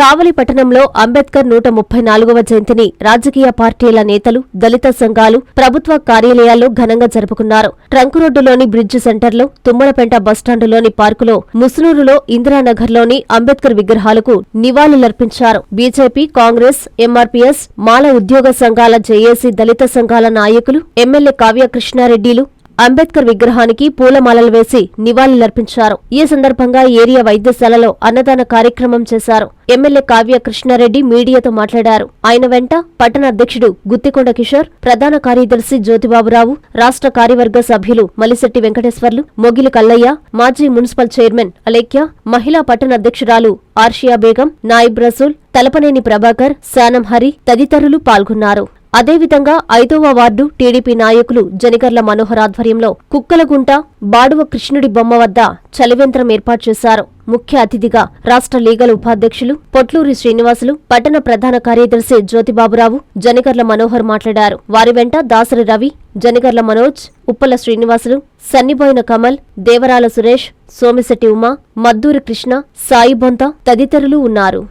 కావలి పట్టణంలో అంబేద్కర్ నూట ముప్పై నాలుగవ జయంతిని రాజకీయ పార్టీల నేతలు దళిత సంఘాలు ప్రభుత్వ కార్యాలయాల్లో ఘనంగా జరుపుకున్నారు. ట్రంక్ రోడ్డులోని బ్రిడ్జ్ సెంటర్లో తుమ్మలపేంట బస్టాండులోని పార్కులో ముసునూరులో ఇందిరానగర్లోని అంబేద్కర్ విగ్రహాలకు నివాళులర్పించారు. బీజేపీ కాంగ్రెస్ ఎంఆర్పీఎస్ మాల ఉద్యోగ సంఘాల జేఏసీ దళిత సంఘాల నాయకులు ఎమ్మెల్యే కావ్య కృష్ణారెడ్డిలు అంబేద్కర్ విగ్రహానికి పూలమాలలు వేసి నివాళులర్పించారు. ఈ సందర్భంగా ఏరియా వైద్యశాలలో అన్నదాన కార్యక్రమం చేశారు. ఎమ్మెల్యే కావ్య కృష్ణారెడ్డి మీడియాతో మాట్లాడారు. ఆయన వెంట పట్టణ అధ్యక్షుడు గుత్తికొండ కిషోర్ ప్రధాన కార్యదర్శి జ్యోతిబాబురావు రాష్ట్ర కార్యవర్గ సభ్యులు మలిశెట్టి వెంకటేశ్వర్లు మొగిలి కల్లయ్య మాజీ మున్సిపల్ చైర్మన్ అలేఖ్య మహిళా పట్టణ అధ్యక్షురాలు ఆర్షియా బేగం నాయిబ్ రసూల్ తలపనేని ప్రభాకర్ శానం హరి తదితరులు పాల్గొన్నారు. అదేవిధంగా ఐదవ వార్డు టీడీపీ నాయకులు జనిగర్ల మనోహర్ ఆధ్వర్యంలో కుక్కలగుంట బాడువ కృష్ణుడి బొమ్మ వద్ద చలివేంద్రం ఏర్పాటు చేశారు. ముఖ్య అతిథిగా రాష్ట్ర లీగల్ ఉపాధ్యక్షులు పొట్లూరి శ్రీనివాసులు పట్టణ ప్రధాన కార్యదర్శి జ్యోతిబాబురావు జనగర్ల మనోహర్ మాట్లాడారు. వారి వెంట దాసరి రవి జనగర్ల మనోజ్ ఉప్పల శ్రీనివాసులు సన్నిబోయిన కమల్ దేవరాల సురేష్ సోమిశెట్టి ఉమా మద్దూరి కృష్ణ సాయి బొంత తదితరులు ఉన్నారు.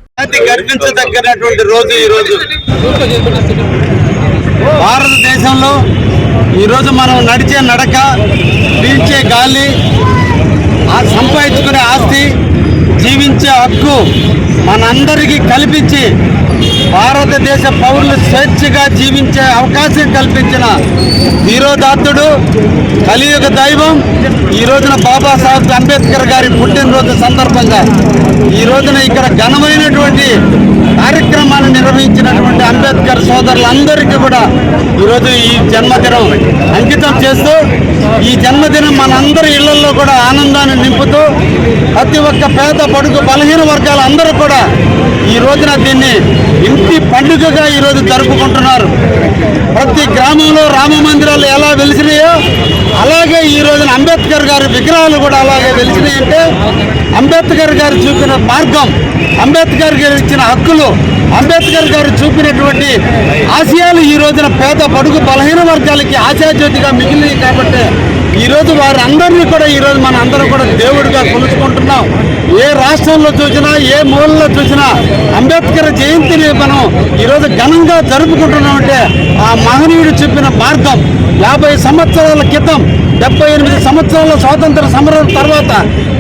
భారతదేశంలో ఈరోజు మనం నడిచే నడక పీల్చే గాలి సంపాదించుకునే ఆస్తి జీవించే హక్కు మనందరికీ కల్పించి భారతదేశ పౌరులు స్వేచ్ఛగా జీవించే అవకాశం కల్పించిన ధీరోదాత్తుడు కలియుగ దైవం ఈ రోజున బాబాసాహెబ్ అంబేద్కర్ గారి పుట్టినరోజు సందర్భంగా ఈ రోజున ఇక్కడ ఘనమైనటువంటి కార్యక్రమాన్ని నిర్వహించినటువంటి అంబేద్కర్ సోదరులందరికీ కూడా ఈరోజు ఈ జన్మదినం అంకితం చేస్తూ ఈ జన్మదినం మనందరి ఇళ్ళలో కూడా ఆనందాన్ని నింపుతూ ప్రతి ఒక్క పేద పడుగు బలహీన వర్గాలు అందరూ కూడా ఈ రోజున దీన్ని ఇంటి పండుగగా ఈరోజు జరుపుకుంటున్నారు. ప్రతి గ్రామంలో రామ మందిరాలు ఎలా వెలిసినాయో అలాగే అంబేద్కర్ గారి విగ్రహాలు కూడా అలాగే వెలిచినాయంటే అంబేద్కర్ గారు చూపిన మార్గం అంబేద్కర్ గారు ఇచ్చిన హక్కులు అంబేద్కర్ గారు చూపినటువంటి ఆశయాలు ఈ రోజున పేద పడుగు బలహీన వర్గాలకి ఆశాజ్యోతిగా మిగిలినవి కాబట్టి ఈరోజు వారందరినీ కూడా ఈ రోజు మన అందరం కూడా దేవుడిగా కొలుచుకుంటున్నాం. ఏ రాష్ట్రంలో చూసినా ఏ మూలలో చూసినా అంబేద్కర్ జయంతిని మనం ఈరోజు ఘనంగా జరుపుకుంటున్నామంటే ఆ మహనీయుడు చెప్పిన మార్గం. యాభై సంవత్సరాల క్రితం డెబ్బై ఎనిమిది సంవత్సరాల స్వాతంత్ర సమరం తర్వాత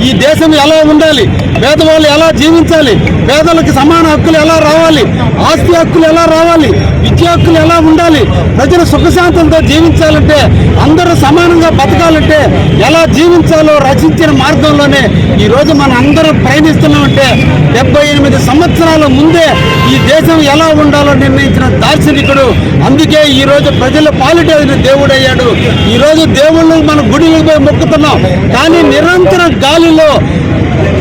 ఈ దేశం ఎలా ఉండాలి? పేదవాళ్ళు ఎలా జీవించాలి? పేదలకు సమాన హక్కులు ఎలా రావాలి? ఆస్తి హక్కులు ఎలా రావాలి? విద్యా హక్కులు ఎలా ఉండాలి? ప్రజలు సుఖశాంతంతో జీవించాలంటే అందరూ సమానంగా బతకాలంటే ఎలా జీవించాలో రచించిన మార్గంలోనే ఈరోజు మనం మన అందరం ప్రయాణిస్తున్నామంటే డెబ్బై ఎనిమిది సంవత్సరాల ముందే ఈ దేశం ఎలా ఉండాలో నిర్ణయించిన దార్శనికుడు. అందుకే ఈరోజు ప్రజలు ప్రజల దేవుడయ్యాడు. ఈరోజు దేవుళ్ళు మన గుడిలో పోయి మొక్కుతున్నాం. కానీ నిరంతర గాలిలో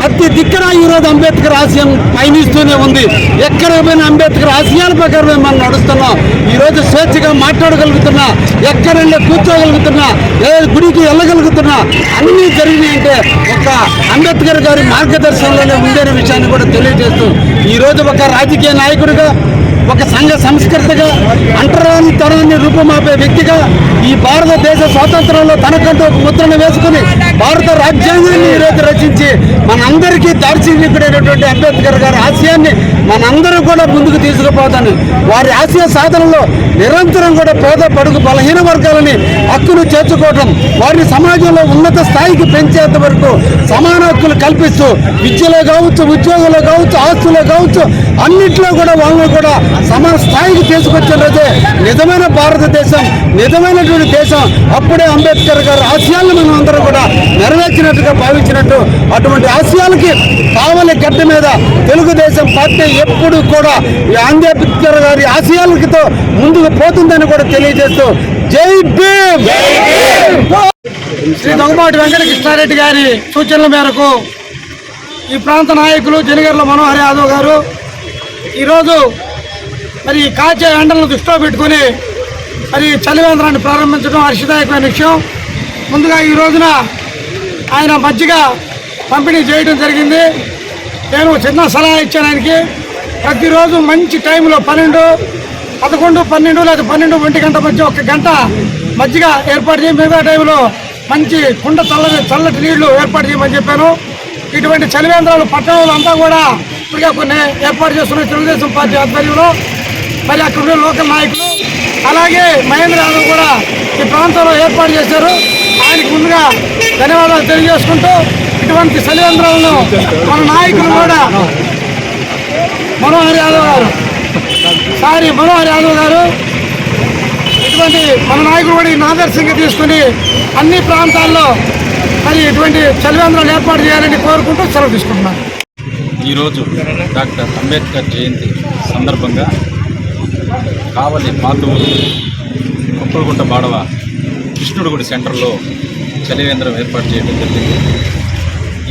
అతి దిక్కన ఈరోజు అంబేద్కర్ ఆశయం పయనిస్తూనే ఉంది. ఎక్కడ పోయిన అంబేద్కర్ ఆశయాల ప్రకారమే మనం నడుస్తున్నాం. ఈరోజు స్వేచ్ఛగా మాట్లాడగలుగుతున్నా ఎక్కడైనా కూర్చోగలుగుతున్నా ఏ గుడికి వెళ్ళగలుగుతున్నా అన్నీ జరిగినాయంటే ఒక అంబేద్కర్ గారి మార్గదర్శనంలోనే ఉందనే విషయాన్ని కూడా తెలియజేస్తూ ఈరోజు ఒక రాజకీయ నాయకుడిగా ఒక సంఘ సంస్కృతిగా అంటరాని తరాన్ని రూపుమాపే వ్యక్తిగా ఈ భారతదేశ స్వాతంత్రంలో తనకంటూ ఒక ముద్రను వేసుకుని భారత రాజ్యాంగాన్ని ఈరోజు రచించి మనందరికీ దార్శనికుడైనటువంటి అంబేద్కర్ గారి ఆశయాన్ని మనందరం కూడా ముందుకు తీసుకుపోతాను. వారి ఆశయ సాధనలో నిరంతరం కూడా పేద పడుగు బలహీన వర్గాలని హక్కులు చేర్చుకోవటం వారిని సమాజంలో ఉన్నత స్థాయికి పెంచేంత వరకు సమాన హక్కులు కల్పిస్తూ విద్యలో కావచ్చు ఉద్యోగంలో కావచ్చు ఆస్తులో కావచ్చు అన్నింటిలో కూడా వాళ్ళని కూడా సమాన స్థాయికి తీసుకొచ్చినదే నిజమైన భారతదేశం నిజమైనటువంటి దేశం అప్పుడే అంబేద్కర్ గారి ఆశయాలను మనం అందరం కూడా నెరవేర్చినట్టుగా భావించినట్టు అటువంటి ఆశయాలకి కావలి గడ్డ మీద తెలుగుదేశం పార్టీ ఎప్పుడు కూడా ఈ అంబేద్కర్ గారి ఆశయాలతో ముందుకు పోతుందని కూడా తెలియజేస్తూ జై భీమ్! శ్రీ దొంగపాటి వెంకట కృష్ణారెడ్డి గారి సూచనల మేరకు ఈ ప్రాంత నాయకులు జనగర్ల మనోహర్ యాదవ్ గారు ఈరోజు మరి ఈ కాచే ఎండలను దృష్టిలో పెట్టుకుని మరి చలివేంద్రాన్ని ప్రారంభించడం హర్షదాయకమైన విషయం. ముందుగా ఈ రోజున ఆయన మజ్జిగ పంపిణీ చేయడం జరిగింది. నేను చిన్న సలహా ఇచ్చాను ఆయనకి. ప్రతిరోజు మంచి టైంలో పన్నెండు పదకొండు పన్నెండు లేదా పన్నెండు ఒంటి గంట మధ్య ఒక గంట మజ్జిగ ఏర్పాటు చేయి. మిగతా టైంలో మంచి కుండ చల్లని చల్లటి నీళ్ళు ఏర్పాటు చేయమని చెప్పాను. ఇటువంటి చలివేంద్రాలు పట్టణంలో అంతా కూడా ఇప్పటికే కొన్ని ఏర్పాటు చేస్తున్న తెలుగుదేశం పార్టీ ఆధ్వర్యంలో. మరి అక్కడ లోకల్ నాయకులు అలాగే మహేంద్ర యాదవ్ కూడా ఈ ప్రాంతంలో ఏర్పాటు చేశారు. ఆయనకు ముందుగా ధన్యవాదాలు తెలియజేసుకుంటూ ఇటువంటి చలివేంద్రాలను మన నాయకులు కూడా మనోహర్ యాదవ్ గారు. సారీ మనోహర్ యాదవ్ గారు. ఇటువంటి మన నాయకులు కూడా ఈ ఆదర్శంగా తీసుకుని అన్ని ప్రాంతాల్లో మరి ఇటువంటి చలివేంద్రాలు ఏర్పాటు చేయాలని కోరుకుంటూ సెలవు తీసుకుంటున్నాను. ఈరోజు డాక్టర్ అంబేద్కర్ జయంతి సందర్భంగా కావలి పాతూరు కుప్పలగుంట బాడవ కృష్ణుడి గుడి సెంటర్లో చలివేంద్రం ఏర్పాటు చేయడం జరిగింది.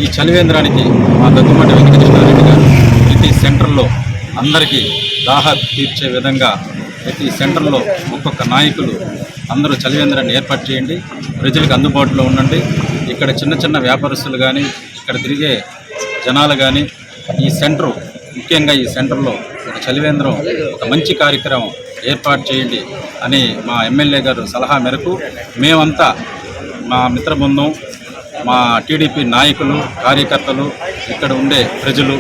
ఈ చలివేంద్రానికి మా దగ్గుమటి వెంకటకృష్ణారెడ్డి గారు ప్రతి సెంటర్లో అందరికీ దాహ తీర్చే విధంగా ప్రతి సెంటర్లో ఒక్కొక్క నాయకులు అందరూ చలివేంద్రాన్ని ఏర్పాటు చేయండి. ప్రజలకు అందుబాటులో ఉండండి. ఇక్కడ చిన్న చిన్న వ్యాపారస్తులు కానీ ఇక్కడ తిరిగే జనాలు కానీ ఈ సెంటర్ ముఖ్యంగా ఈ సెంటర్లో ఒక చలివేంద్రం ఒక మంచి కార్యక్రమం ఏర్పాటు చేయండి అని మా ఎమ్మెల్యే గారు సలహా మేరకు మేమంతా మా మిత్ర బృందం మా టీడీపీ నాయకులు కార్యకర్తలు ఇక్కడ ఉండే ప్రజలు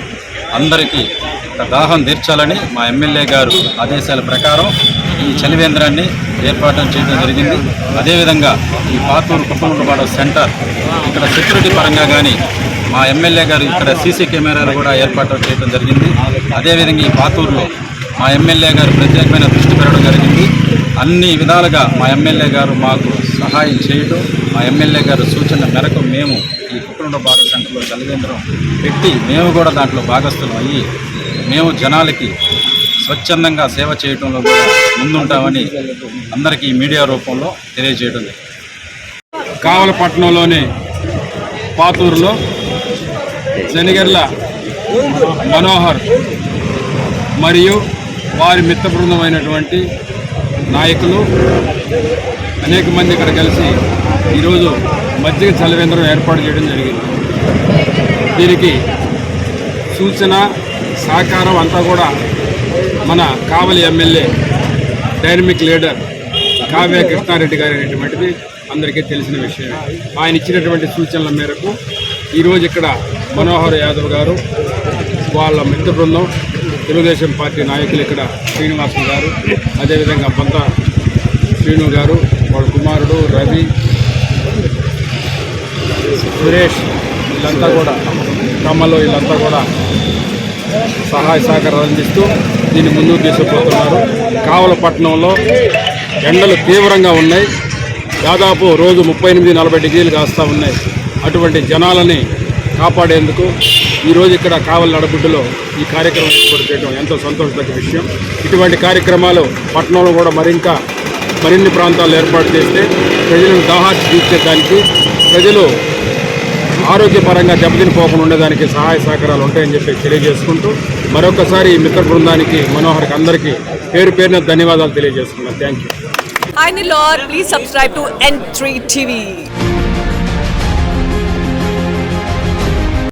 అందరికీ దాహం తీర్చాలని మా ఎమ్మెల్యే గారు ఆదేశాల ప్రకారం ఈ చలివేంద్రాన్ని ఏర్పాటు చేయడం జరిగింది. అదేవిధంగా ఈ పాతూరు కుప్పలపాడు సెంటర్ ఇక్కడ సెక్యూరిటీ పరంగా కానీ మా ఎమ్మెల్యే గారు ఇక్కడ సీసీ కెమెరాలు కూడా ఏర్పాటు చేయడం జరిగింది. అదేవిధంగా ఈ పాతూరులో మా ఎమ్మెల్యే గారు ప్రత్యేకమైన దృష్టి పెరగడం జరిగింది. అన్ని విధాలుగా మా ఎమ్మెల్యే గారు మాకు సహాయం చేయడం మా ఎమ్మెల్యే గారు సూచన మేరకు మేము ఈ కుటుంబ బాధ సెంటర్లో చలివేంద్రం పెట్టి మేము కూడా దాంట్లో భాగస్థులం అయ్యి మేము జనాలకి స్వచ్ఛందంగా సేవ చేయడంలో కూడా ముందుంటామని అందరికీ మీడియా రూపంలో తెలియజేయడం కావలపట్నంలోని పాతూరులో శనిగర్ల మనోహర్ మరియు వారి మిత్ర బృందమైనటువంటి నాయకులు అనేక మంది ఇక్కడ కలిసి ఈరోజు మజ్జిగ చలవేంద్రం ఏర్పాటు చేయడం జరిగింది. దీనికి సూచన సహకారం అంతా కూడా మన Kavali MLA dynamic leader Kavya Krishnareddy గారు అనేటువంటిది అందరికీ తెలిసిన విషయం ఆయన ఇచ్చినటువంటి సూచనల మేరకు ఈరోజు ఇక్కడ మనోహర్ యాదవ్ గారు వాళ్ళ మిత్ర బృందం తెలుగుదేశం పార్టీ నాయకులు ఇక్కడ శ్రీనివాసులు గారు అదేవిధంగా పంత శ్రీను గారు వాళ్ళ కుమారుడు రవి సురేష్ వీళ్ళంతా కూడా కమ్మలు వీళ్ళంతా కూడా సహాయ సహకారాలు అందిస్తూ దీన్ని ముందుకు తీసుకుపోతున్నారు. కావలపట్నంలో ఎండలు తీవ్రంగా ఉన్నాయి. దాదాపు రోజు ముప్పై ఎనిమిది నలభై డిగ్రీలు కాస్తూ ఉన్నాయి. అటువంటి జనాలని కాపాడేందుకు ఈరోజు ఇక్కడ కావలి నడబుడ్డులో ఈ కార్యక్రమం ఏర్పాటు చేయడం ఎంతో సంతోషదగ్గ విషయం. ఇటువంటి కార్యక్రమాలు పట్టణంలో కూడా మరింకా మరిన్ని ప్రాంతాలు ఏర్పాటు చేస్తే ప్రజలను దాహార్చి తీర్చేదానికి ప్రజలు ఆరోగ్యపరంగా దెబ్బతినిపోకుండా ఉండేదానికి సహాయ సహకారాలు ఉంటాయని చెప్పి తెలియజేసుకుంటూ మరొకసారి ఈ మిత్ర బృందానికి మనోహర్కి అందరికీ పేరు పేరున ధన్యవాదాలు తెలియజేస్తున్నాను thank you Hi Nilor, please subscribe to N3 TV.